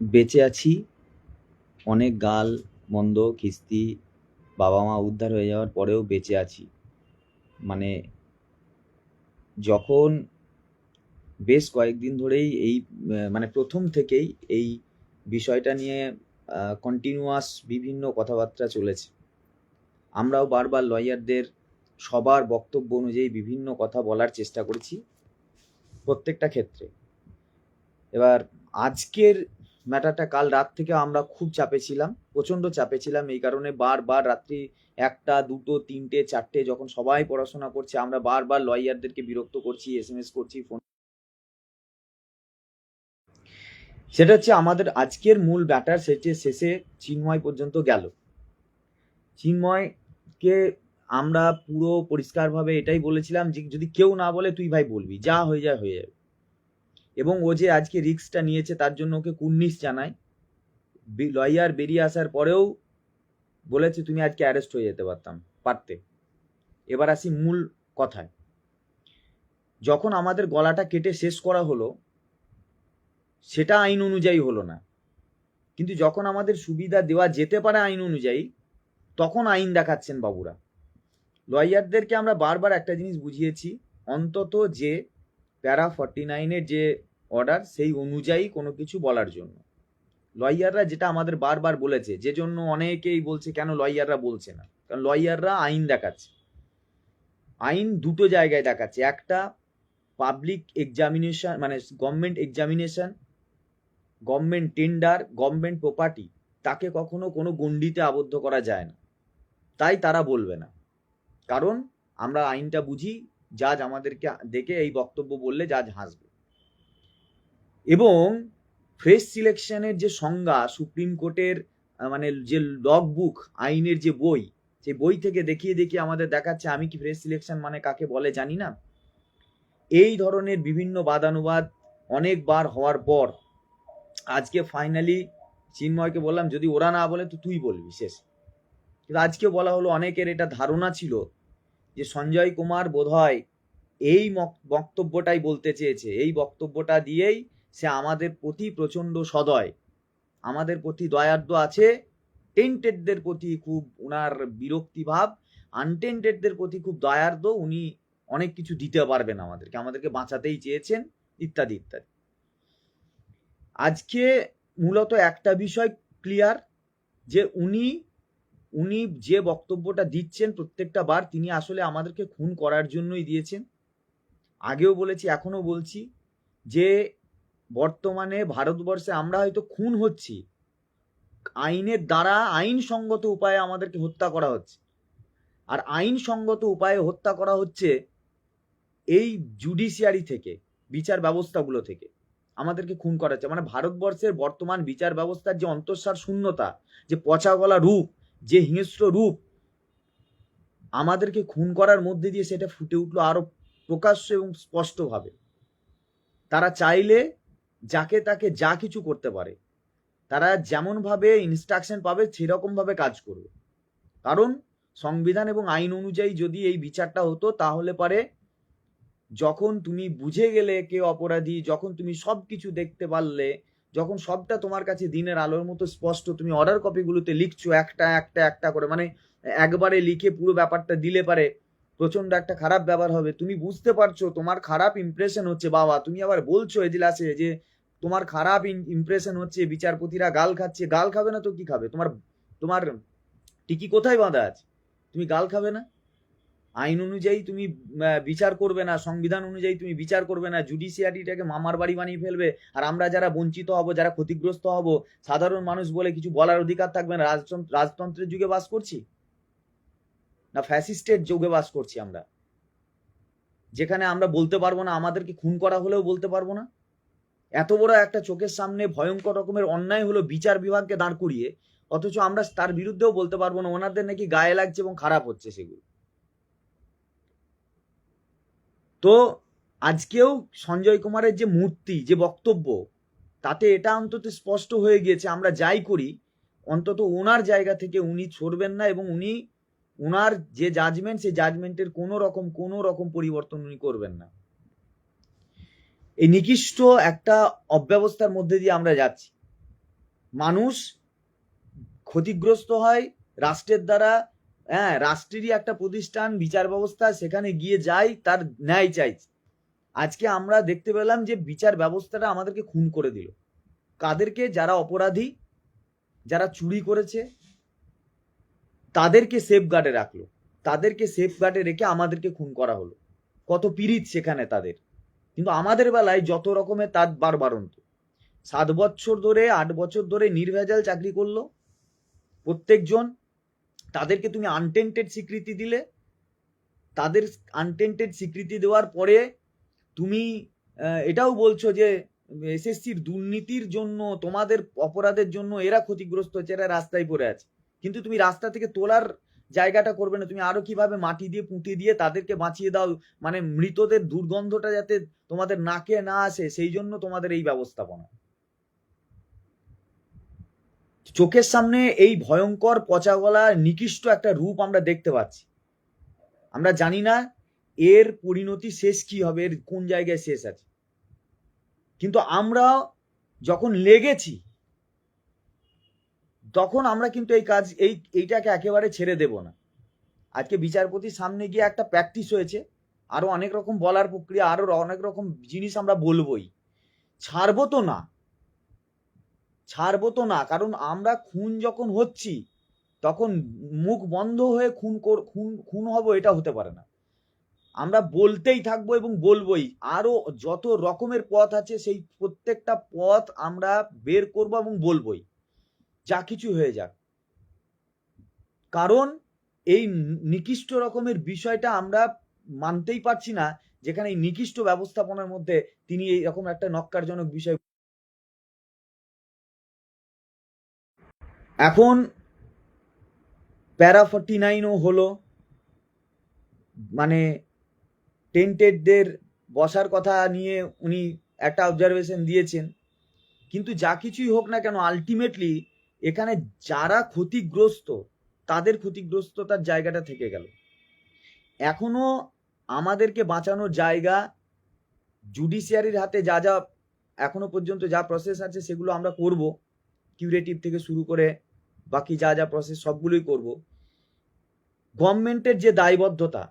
বেঁচে আছি। অনেক গাল, মন্দ কিস্তি বাবা মা উদ্ধার হয়ে যাওয়ার পরেও বেঁচে আছি। মানে যখন বেশ কয়েকদিন ধরেই এই মানে প্রথম থেকেই এই বিষয়টা নিয়ে কন্টিনিউয়াস বিভিন্ন কথাবার্তা চলেছে। আমরাও বারবার লয়ারদের সবার বক্তব্য অনুযায়ী বিভিন্ন কথা বলার চেষ্টা করেছি প্রত্যেকটা ক্ষেত্রে। এবার আজকের ম্যাটারটা কাল রাত থেকে আমরা খুব চাপে ছিলাম, প্রচণ্ড চাপে ছিলাম। এই কারণে বারবার রাত্রি একটা, দুটো, তিনটে, চারটে যখন সবাই পড়াশোনা করছে, আমরা বারবার লয়ারদেরকে বিরক্ত করছি এস এম এস করছি ফোন সেটা হচ্ছে আমাদের আজকের মূল ব্যাটার সেটি শেষে চিন্ময় পর্যন্ত গেল। চিন্ময়কে আমরা পুরো পরিষ্কারভাবে এটাই বলেছিলাম যে, যদি কেউ না বলে তুই ভাই বলবি, যা হয়ে যায় হয়ে যাবে। এবং ও যে আজকে রিস্কটা নিয়েছে তার জন্য ওকে কুর্নিশ জানায়। লয়ার বেরিয়ে আসার পরেও বলেছে, তুমি আজকে অ্যারেস্ট হয়ে যেতে পারতাম, পারতে। এবার আসি মূল কথায়। যখন আমাদের গলাটা কেটে শেষ করা হলো, সেটা আইন অনুযায়ী হলো না। কিন্তু যখন আমাদের সুবিধা দেওয়া যেতে পারে আইন অনুযায়ী, তখন আইন দেখাচ্ছেন বাবুরা। লয়ারদেরকে আমরা বারবার একটা জিনিস বুঝিয়েছি, অন্তত যে প্যারা ফর্টি নাইনের যে অর্ডার সেই অনুযায়ী কোনো কিছু বলার জন্য। লয়াররা যেটা আমাদের বারবার বলেছে, যে জন্য অনেকেই বলছে, কেন লয়াররা বলছে না? কারণ লয়াররা আইন দেখাচ্ছে। আইন দুটো জায়গায় দেখাচ্ছে, একটা পাবলিক এক্সামিনেশন মানে government examination government tender government property তাকে কখনো কোনো গণ্ডিতে আবদ্ধ করা যায় না। তাই তারা বলবে না। কারণ আমরা আইনটা বুঝি জাজ আমাদেরকে দেখে এই বক্তব্য বললে জাজ হাসবে। এবং ফ্রেশ সিলেকশনের যে সংজ্ঞা, সুপ্রিম কোর্টের মানে যে লগ বুক আইনের যে বই, সেই বই থেকে দেখিয়ে দেখিয়ে আমাদের দেখাচ্ছে আমি কি ফ্রেশ সিলেকশন মানে কাকে বলে জানি না। এই ধরনের বিভিন্ন বাদানুবাদ অনেকবার হওয়ার পর, আজকে ফাইনালি চিন্ময়কে বললাম, যদি ওরা না বলে তো তুই বলবি শেষ। কিন্তু আজকে বলা হলো, অনেকের এটা ধারণা ছিল যে সঞ্জয় কুমার বোধহয় এই বক্তব্যটাই বলতে চেয়েছে। এই বক্তব্যটা দিয়েই সে আমাদের প্রতি প্রচণ্ড সদয়। আমাদের প্রতি দয়ার্দ আছে টেন্টেডদের প্রতি খুব উনার বিরক্তি ভাব আনটেন্টেডদের প্রতি খুব দয়ার্দ উনি অনেক কিছু দিতে পারবেন আমাদেরকে আমাদেরকে বাঁচাতেই চেয়েছেন, ইত্যাদি ইত্যাদি। আজকে মূলত একটা বিষয় ক্লিয়ার যে উনি উনি যে বক্তব্যটা দিচ্ছেন প্রত্যেকটা বার, তিনি আসলে আমাদেরকে খুন করার জন্যই দিয়েছেন। আগেও বলেছি এখনও বলছি, যে বর্তমানে ভারতবর্ষে আমরা হয়তো খুন হচ্ছি। আইনের দ্বারা আইনসঙ্গত উপায়ে আমাদেরকে হত্যা করা হচ্ছে। আর আইনসঙ্গত উপায়ে হত্যা করা হচ্ছে এই জুডিশিয়ারি থেকে, বিচার ব্যবস্থাগুলো থেকে। আমাদেরকে খুন করা হচ্ছে। মানে ভারতবর্ষের বর্তমান বিচার ব্যবস্থার যে অন্তঃসার শূন্যতা, যে পচা গলা রূপ, যে হিংস্র রূপ, আমাদেরকে খুন করার মধ্যে দিয়ে সেটা ফুটে উঠল আরও প্রকাশ্য এবং স্পষ্টভাবে। তারা চাইলে যাকে তাকে যা কিছু করতে পারে, তারা যেমনভাবে ইনস্ট্রাকশন পাবে, সেরকমভাবে কাজ করবে। কারণ সংবিধান এবং আইন অনুযায়ী যদি এই বিচারটা হতো, তাহলে পারে যখন তুমি বুঝে গেলে কে অপরাধী, যখন তুমি সব কিছু দেখতে পারলে, যখন সবটা তোমার কাছে দিনের আলোর মতো স্পষ্ট, তুমি অর্ডার কপিগুলোতে লিখছো একটা একটা একটা করে মানে একবারে লিখে পুরো ব্যাপারটা দিলে পারে প্রচণ্ড একটা খারাপ ব্যাপার হবে। তুমি বুঝতে পারছ, তোমার খারাপ ইমপ্রেশন হচ্ছে। বাবা, তুমি আবার বলছো এজলাসে যে তোমার খারাপ ইমপ্রেশন হচ্ছে, বিচারপতিরা গাল খাচ্ছে। গাল খাবে না তো কি খাবে? তোমার তোমার টিকি কোথায় বাঁধা আছে? তুমি গাল খাবে না? আইন অনুযায়ী তুমি বিচার করবে না। সংবিধান অনুযায়ী তুমি বিচার করবে না। জুডিশিয়ারিটাকে মামার বাড়ি বানিয়ে ফেলবে। আর আমরা যারা বঞ্চিত হব, যারা ক্ষতিগ্রস্ত হব, সাধারণ মানুষ বলে কিছু বলার অধিকার থাকবে না। রাজতন্ত্র, রাজতন্ত্রের যুগে বাস করছি? না ফ্যাসিস্টের যুগে বাস করছি আমরা। যেখানে আমরা বলতে পারব না, আমাদেরকে খুন করা হলেও বলতে পারব না। এত বড় একটা চোখের সামনে ভয়ঙ্কর রকমের অন্যায় হলো বিচার বিভাগকে দাঁড় করিয়ে, অথচ আমরা তার বিরুদ্ধেও বলতে পারব না, ওনাদের নাকি গায়ে লাগছে এবং খারাপ হচ্ছে সেগুলো। তো আজকেও সঞ্জয় কুমারের যে মূর্তি, যে বক্তব্য, তাতে এটা অন্তত স্পষ্ট হয়ে গিয়েছে, আমরা যাই করি, অন্তত ওনার জায়গা থেকে উনি ছড়বেন না এবং উনি ওনার যে জাজমেন্ট সেই জাজমেন্টের কোনো রকম কোনো রকম পরিবর্তন উনি করবেন না। এই নিকৃষ্ট একটা অব্যবস্থার মধ্যে দিয়ে আমরা যাচ্ছি। মানুষ ক্ষতিগ্রস্ত হয়, রাষ্ট্রের দ্বারা হ্যাঁ রাষ্ট্রেরই একটা প্রতিষ্ঠান, বিচার ব্যবস্থা, সেখানে গিয়ে যায় তার ন্যায় চাইছে আজকে আমরা দেখতে পেলাম যে বিচার ব্যবস্থাটা আমাদেরকে খুন করে দিল। কাদেরকে? যারা অপরাধী, যারা চুরি করেছে তাদেরকে সেফ গার্ডে রাখল। তাদেরকে সেফ গার্ডে রেখে আমাদেরকে খুন করা হলো। কত পীড়িত সেখানে তাদের। কিন্তু আমাদের বেলায় যত রকমের তার বারবারন্ত সাত বছর ধরে, আট বছর ধরে নির্ভেজাল চাকরি করল। প্রত্যেকজন, তাদেরকে তুমি আনটেন্টেড স্বীকৃতি দিলে। তাদের আনটেন্টেড স্বীকৃতি দেওয়ার পরে তুমি এটাও বলছো যে, এসএসসির দুর্নীতির জন্য, তোমাদের অপরাধের জন্য এরা ক্ষতিগ্রস্ত হচ্ছে, এরা রাস্তায় পড়ে আছে। কিন্তু তুমি রাস্তা থেকে তোলার জায়গাটা করবে না। তুমি আরও কীভাবে মাটি দিয়ে, পুঁতে দিয়ে তাদেরকে বাঁচিয়ে দাও? মানে মৃতদের দুর্গন্ধটা যাতে তোমাদের নাকে না আসে, সেই জন্য তোমাদের এই ব্যবস্থাপনা। চোখের সামনে এই ভয়ঙ্কর পচা গলা, নিকৃষ্ট একটা রূপ আমরা দেখতে পাচ্ছি। আমরা জানি না এর পরিণতি শেষ কি হবে, এর কোন জায়গায় শেষ আছে। কিন্তু আমরা যখন লেগেছি তখন আমরা কিন্তু এই কাজ, এই, এইটাকে একেবারে ছেড়ে দেব না। আজকে বিচারপতির সামনে গিয়ে একটা প্র্যাকটিস হয়েছে। আরও অনেক রকম বলার প্রক্রিয়া, আরও অনেক রকম জিনিস আমরা বলবোই। ছাড়বো তো না। ছাড়বো তো না, কারণ আমরা খুন যখন হচ্ছি, তখন মুখ বন্ধ হয়ে খুন খুন খুন হব এটা হতে পারে না। আমরা বলতেই থাকব এবং বলবোই, আরও যত রকমের পথ আছে, সেই প্রত্যেকটা পথ আমরা বের করব এবং বলবোই। যা কিছু হয়ে যাক। কারণ এই নিকৃষ্ট রকমের বিষয়টা আমরা মানতেই পারছি না, যেখানে এই নিকৃষ্ট ব্যবস্থাপনার মধ্যে তিনি এই রকম একটা নক্কারজনক বিষয় এখন প্যারা ফর্টি নাইনও হলো মানে টেন্টেডদের বসার কথা নিয়ে উনি একটা অবজারভেশন দিয়েছেন। কিন্তু যা কিছুই হোক না কেন আলটিমেটলি এখানে যারা ক্ষতিগ্রস্ত, তাদের ক্ষতিগ্রস্ততার জায়গাটা থেকে গেল। এখনও আমাদেরকে বাঁচানোর জায়গা জুডিশিয়ারির হাতে যা যা এখনও পর্যন্ত যা প্রসেস আছে সেগুলো আমরা করব কিউরেটিভ থেকে শুরু করে বাকি যা যা প্রসেস সবগুলোই করব। গভর্নমেন্টের যে দায়বদ্ধতা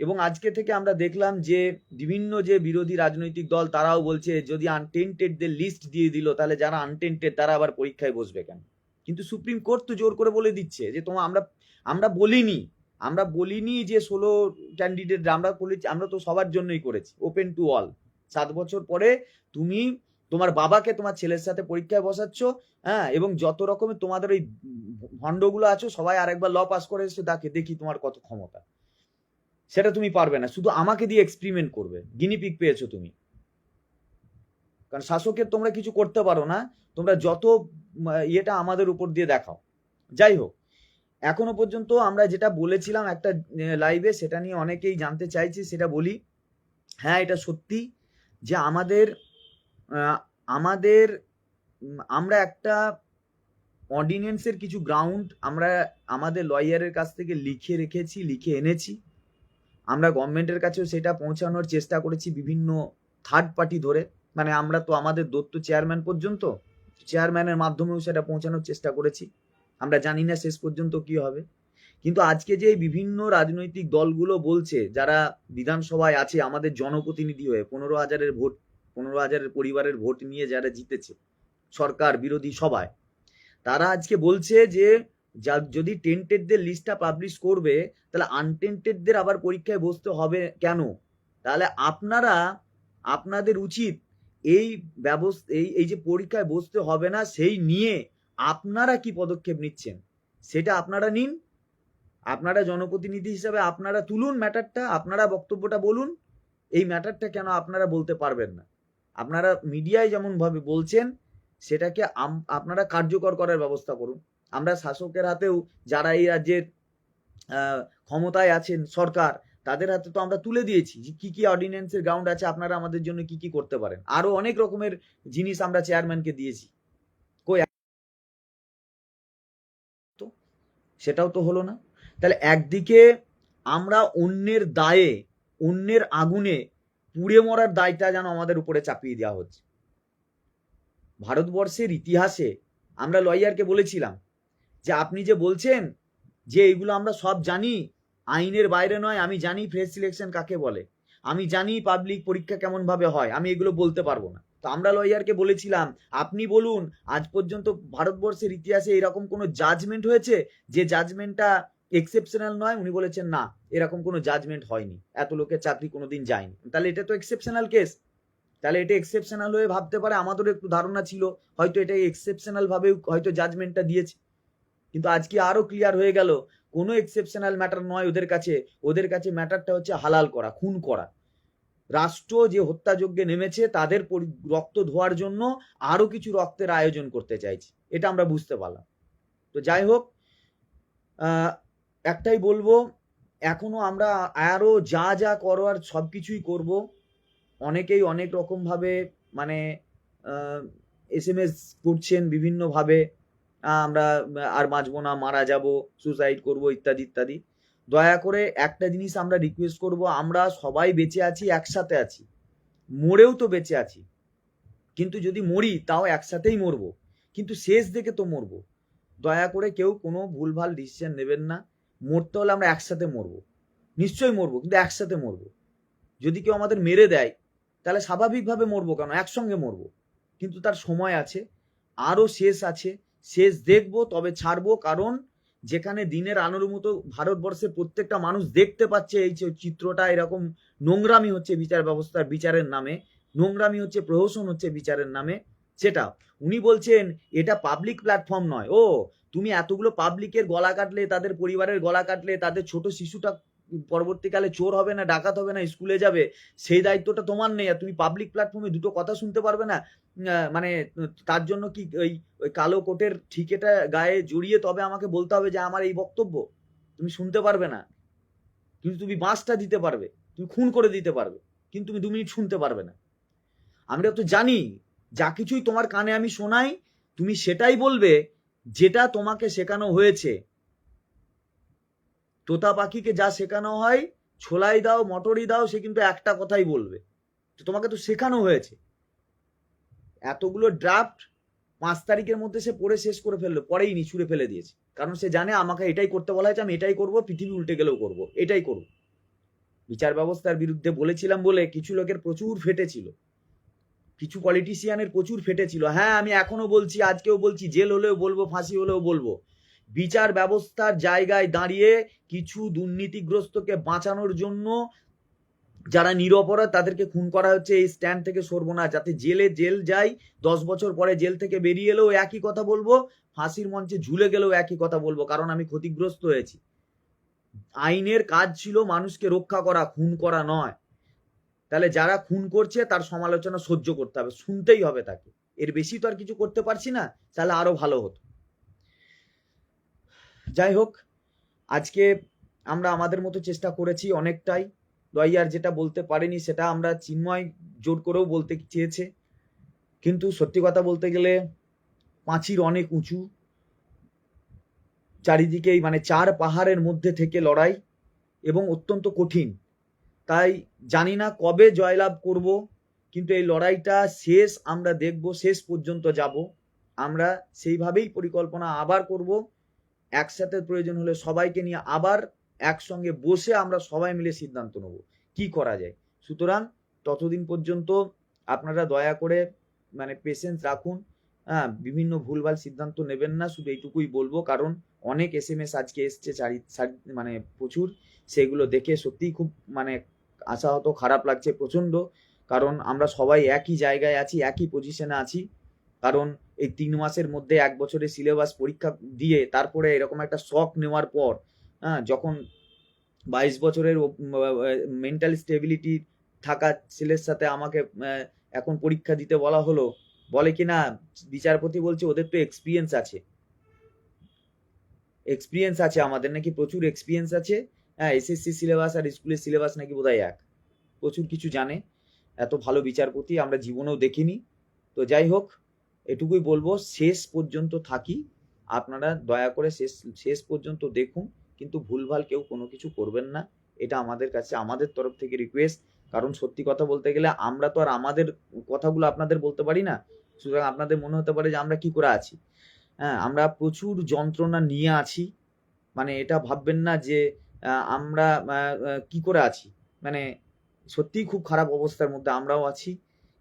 এবং আজকে থেকে আমরা দেখলাম যে বিভিন্ন যে বিরোধী রাজনৈতিক দল, তারাও বলছে যদি আনটেন্টেডদের লিস্ট দিয়ে দিল, তাহলে যারা আনটেন্টেড তারা আবার পরীক্ষায় বসবে কেন? কিন্তু সুপ্রিম কোর্ট তো জোর করে বলে দিচ্ছে যে তোমার আমরা আমরা বলিনি আমরা বলিনি যে ষোলো ক্যান্ডিডেট আমরা বলেছি আমরা তো সবার জন্যই করেছি ওপেন টু অল সাত বছর পরে তুমি তোমার বাবাকে তোমার ছেলের সাথে পরীক্ষায় বসাচ্ছ হ্যাঁ এবং যত রকমের তোমাদের ওই ভণ্ডগুলো আছো, সবাই আরেকবার ল পাস করে এসছো, তাকে দেখি তোমার কত ক্ষমতা। সেটা তুমি পারবে না, শুধু আমাকে দিয়ে এক্সপেরিমেন্ট করবে গিনিপিক পেয়েছ তুমি। কারণ শাসকের তোমরা কিছু করতে পারো না, তোমরা যত ইয়েটা আমাদের উপর দিয়ে দেখাও। যাই হোক, এখনও পর্যন্ত আমরা যেটা বলেছিলাম একটা লাইভে সেটা নিয়ে অনেকেই জানতে চাইছে, সেটা বলি। হ্যাঁ এটা সত্যি যে আমাদের আমাদের আমরা একটা অর্ডিনেন্সের কিছু গ্রাউন্ড আমরা আমাদের লয়ারের কাছ থেকে লিখে রেখেছি, লিখে এনেছি। আমরা গভর্নমেন্টের কাছেও সেটা পৌঁছানোর চেষ্টা করেছি বিভিন্ন থার্ড পার্টি ধরে। মানে আমরা তো আমাদের দত্ত চেয়ারম্যান পর্যন্ত চেয়ারম্যানের মাধ্যমেও সেটা পৌঁছানোর চেষ্টা করেছি। আমরা জানি না শেষ পর্যন্ত কি হবে। কিন্তু আজকে যে বিভিন্ন রাজনৈতিক দলগুলো বলছে, যারা বিধানসভায় আছে, আমাদের জনপ্রতিনিধি হয়ে পনেরো হাজারের ভোট, পনেরো হাজারের পরিবারের ভোট নিয়ে যারা জিতেছে, সরকার, বিরোধী সভায় তারা আজকে বলছে যে, যা- যদি টেন্টেডদের লিস্টটা পাবলিশ করবে, তাহলে আনটেন্টেডদের আবার পরীক্ষায় বসতে হবে কেন? তাহলে আপনারা, আপনাদের উচিত এই ব্যবস্থা এই এই যে পরীক্ষায় বসতে হবে না, সেই নিয়ে আপনারা কি পদক্ষেপ নিচ্ছেন? সেটা আপনারা নিন। আপনারা জনপ্রতিনিধি হিসাবে আপনারা তুলুন ম্যাটারটা, আপনারা বক্তব্যটা বলুন। এই ম্যাটারটা কেন আপনারা বলতে পারবেন না? আপনারা মিডিয়ায় যেমন ভাবে বলছেন, সেটাকে আপনারা কার্যকর করার ব্যবস্থা করুন। আমরা শাসকের হাতেও যারা এই রাজ্যের ক্ষমতায় আছেন সরকার তাদের হাতে তো আমরা তুলে দিয়েছি যে কি কি অর্ডিন্যান্সের গ্রাউন্ড আছে, আপনারা আমাদের জন্য কি কি করতে পারেন। আরও অনেক রকমের জিনিস আমরা চেয়ারম্যানকে দিয়েছি। কই তো সেটাও তো হলো না। তাহলে একদিকে আমরা অন্যের দায়ে, অন্যের আগুনে পুড়ে মরার দায়টা যেন আমাদের উপরে চাপিয়ে দেওয়া হচ্ছে। ভারতবর্ষের ইতিহাসে আমরা লয়ারকে বলেছিলাম যে, আপনি যে বলছেন যে এইগুলো আমরা সব জানি আইনের বাইরে নয়, আমি জানি ফ্রেশ সিলেকশন কাকে বলে। আমি জানি পাবলিক পরীক্ষা কেমন ভাবে হয়, আমি এগুলো বলতে পারব না। তো আমরা লয়ারকে বলেছিলাম, আপনি বলুন, আজ পর্যন্ত ভারতবর্ষের ইতিহাসে এরকম কোনো জাজমেন্ট হয়েছে? যে জাজমেন্টটা এক্সেপশনাল নয়, উনি বলেছেন, না, এরকম কোনো জাজমেন্ট হয়নি। এত লোকের চাকরি কোনোদিন যায়নি। তাহলে এটা তো এক্সেপশনাল কেস তাহলে এটা এক্সেপশনাল হয়ে ভাবতে পারে, আমাদেরও একটু ধারণা ছিল, হয়তো এটা এক্সেপশনাল ভাবে হয়তো জাজমেন্টটা দিয়েছে। কিন্তু আজকে আরও ক্লিয়ার হয়ে গেল কোনো এক্সেপশনাল ম্যাটার নয় ওদের কাছে। ওদের কাছে ম্যাটারটা হচ্ছে হালাল করা, খুন করা। রাষ্ট্র যে হত্যাযজ্ঞে নেমেছে, তাদের রক্ত ধোয়ার জন্য আরও কিছু রক্তের আয়োজন করতে চাইছে। এটা আমরা বুঝতে পারলাম। তো যাই হোক একটাই বলব, এখনও আমরা আরও যা যা করবার সব কিছুই করব। অনেকেই অনেক রকম ভাবে মানে এস এম এস করছেন বিভিন্নভাবে। আমরা আর বাঁচবো না, মারা যাব সুসাইড করব, ইত্যাদি ইত্যাদি। দয়া করে একটা জিনিস আমরা রিকোয়েস্ট করব, আমরা সবাই বেঁচে আছি, একসাথে আছি। মরেও তো বেঁচে আছি। কিন্তু যদি মরি, তাও একসাথেই মরবো। কিন্তু শেষ দেখে তো মরবো। দয়া করে কেউ কোনো ভুলভাল ডিসিশন নেবেন না। মরতে হলে আমরা একসাথে মরবো। নিশ্চয়ই মরবো, কিন্তু একসাথে মরবো। যদি কেউ আমাদের মেরে দেয়, তাহলে স্বাভাবিকভাবে মরবো কেন? একসঙ্গে মরবো। কিন্তু তার সময় আছে, আরও শেষ আছে। শেষ দেখব, তবে ছাড়বো, কারণ যেখানে দিনের আলোর মতো ভারতবর্ষের প্রত্যেকটা মানুষ দেখতে পাচ্ছে এই চিত্রটা, এরকম নোংরামি হচ্ছে বিচার ব্যবস্থার বিচারের নামে, নোংরামি হচ্ছে, প্রহসন হচ্ছে বিচারের নামে, সেটা। উনি বলছেন, এটা পাবলিক প্ল্যাটফর্ম নয়। ও, তুমি এতগুলো পাবলিকের গলা কাটলে, তাদের পরিবারের গলা কাটলে, তাদের ছোট শিশুটা পরবর্তীকালে চোর হবে না, ডাকাত হবে না, স্কুলে যাবে, সেই দায়িত্বটা তোমার নেই আর তুমি পাবলিক প্ল্যাটফর্মে দুটো কথা শুনতে পারবে না মানে তার জন্য কি ওই ওই কালো কোটের ঠিকেটা গায়ে জড়িয়ে তবে আমাকে বলতে হবে যে আমার এই বক্তব্য, তুমি শুনতে পারবে না। কিন্তু তুমি বাঁশটা দিতে পারবে, তুমি খুন করে দিতে পারবে, কিন্তু তুমি দু মিনিট শুনতে পারবে না। আমরা তো জানি, যা কিছুই তোমার কানে আমি শোনাই, তুমি সেটাই বলবে, যেটা তোমাকে শেখানো হয়েছে। তোতা পাখিকে যা শেখানো হয়, ছোলাই দাও মটরি দাও, সে কিন্তু একটা কথাই বলবে। তোমাকে তো শেখানো হয়েছে। এতগুলো ড্রাফট পাঁচ তারিখের মধ্যে সে পড়ে শেষ করে ফেলল, পরেই নিচুড়ে ফেলে দিয়েছে। কারণ সে জানে, আমাকে এটাই করতে বলা হয়েছে, আমি এটাই করব, পৃথিবী উল্টে গেলেও করব, এটাই করব। বিচার ব্যবস্থার বিরুদ্ধে বলেছিলাম বলে কিছু লোকের প্রচুর ফেটেছিল। কিছু পলিটিশিয়ানের প্রচুর ফেটেছিল। হ্যাঁ আমি এখনও বলছি, আজকেও বলছি, জেল হলেও বলব, ফাঁসি হলেও বলব। বিচার ব্যবস্থার জায়গায় দাঁড়িয়ে কিছু দুর্নীতিগ্রস্তকে বাঁচানোর জন্য যারা নিরপরাধ, তাদেরকে খুন করা হচ্ছে এই স্ট্যান্ড থেকে সরবো না যাতে জেলে জেল যাই দশ বছর পরে জেল থেকে বেরিয়ে এলেও একই কথা বলব, ফাঁসির মঞ্চে ঝুলে গেলেও একই কথা বলব, কারণ আমি ক্ষতিগ্রস্ত হয়েছি। আইনের কাজ ছিল মানুষকে রক্ষা করা, খুন করা নয়। তাহলে যারা খুন করছে, তার সমালোচনা সহ্য করতে হবে, শুনতেই হবে তাকে। এর বেশি তো আর কিছু করতে পারছি না, তাহলে আরও ভালো হতো। যাই হোক, আজকে আমরা আমাদের মতো চেষ্টা করেছি অনেকটাই। লয়ার যেটা বলতে পারেনি সেটা আমরা চিন্ময় জোর করেও বলতে চেয়েছে। কিন্তু সত্যি কথা বলতে গেলে পাঁচির অনেক উঁচু। চারিদিকেই মানে চার পাহাড়ের মধ্যে থেকে লড়াই এবং অত্যন্ত কঠিন। তাই জানি না কবে জয়লাভ করব, কিন্তু এই লড়াইটা শেষ আমরা দেখব, শেষ পর্যন্ত যাব। আমরা সেইভাবেই পরিকল্পনা আবার করব। একসাথে প্রয়োজন হলে সবাইকে নিয়ে আবার একসঙ্গে বসে আমরা সবাই মিলে সিদ্ধান্ত নেব। কি করা যায়? সুতরাং ততদিন পর্যন্ত আপনারা দয়া করে মানে পেশেন্স রাখুন। হ্যাঁ বিভিন্ন ভুলভাল সিদ্ধান্ত নেবেন না, শুধু এইটুকুই বলব। কারণ অনেক এস এম এস আজকে এসছে মানে প্রচুর। সেগুলো দেখে সত্যিই খুব মানে আশাহত খারাপ লাগছে প্রচণ্ড কারণ আমরা সবাই একই জায়গায় আছি, একই পজিশনে আছি। কারণ এই তিন মাসের মধ্যে এক বছরের সিলেবাস পরীক্ষা দিয়ে তারপরে এরকম একটা শখ নেওয়ার পর হ্যাঁ যখন বাইশ বছরের মেন্টাল স্টেবিলিটি থাকা ছেলের সাথে আমাকে এখন পরীক্ষা দিতে বলা হলো, বলে কি না, বিচারপতি বলছে ওদের তো এক্সপিরিয়েন্স আছে। এক্সপিরিয়েন্স আছে আমাদের, নাকি প্রচুর এক্সপিরিয়েন্স আছে? হ্যাঁ এসএসসি সিলেবাস আর স্কুলের সিলেবাস নাকি বোধহয় এক। প্রচুর কিছু জানে। এত ভালো বিচারপতি আমরা জীবনেও দেখিনি। তো যাই হোক এটুকুই বলব, শেষ পর্যন্ত থাকি। আপনারা দয়া করে শেষ শেষ পর্যন্ত দেখুন, কিন্তু ভুলভাল কেউ কোনো কিছু করবেন না। এটা আমাদের কাছে, আমাদের তরফ থেকে রিকোয়েস্ট কারণ সত্যি কথা বলতে গেলে আমরা তো আর আমাদের কথাগুলো আপনাদের বলতে পারি না। সুতরাং আপনাদের মনে হতে পারে যে আমরা কি করে আছি। হ্যাঁ আমরা প্রচুর যন্ত্রণা নিয়ে আছি। মানে এটা ভাববেন না যে আমরা কি করে আছি? মানে সত্যিই খুব খারাপ অবস্থার মধ্যে আমরাও আছি।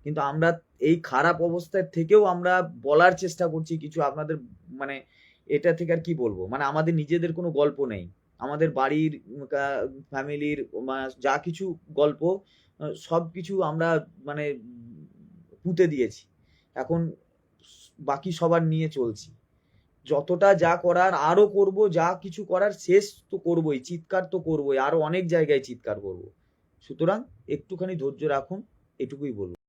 কিন্তু আমরা এই খারাপ অবস্থার থেকেও আমরা বলার চেষ্টা করছি কিছু আপনাদের মানে এটা থেকে আর কি বলব? মানে আমাদের নিজেদের কোনো গল্প নেই। আমাদের বাড়ির ফ্যামিলির যা কিছু গল্প, সব কিছু আমরা মানে পুঁতে দিয়েছি। এখন বাকি সবার নিয়ে চলছি। যতটা যা করার আরও করব, যা কিছু করার শেষ তো করবই, চিৎকার তো করবই আরও অনেক জায়গায় চিৎকার করব। সুতরাং একটুখানি ধৈর্য রাখুন, এটুকুই বলব।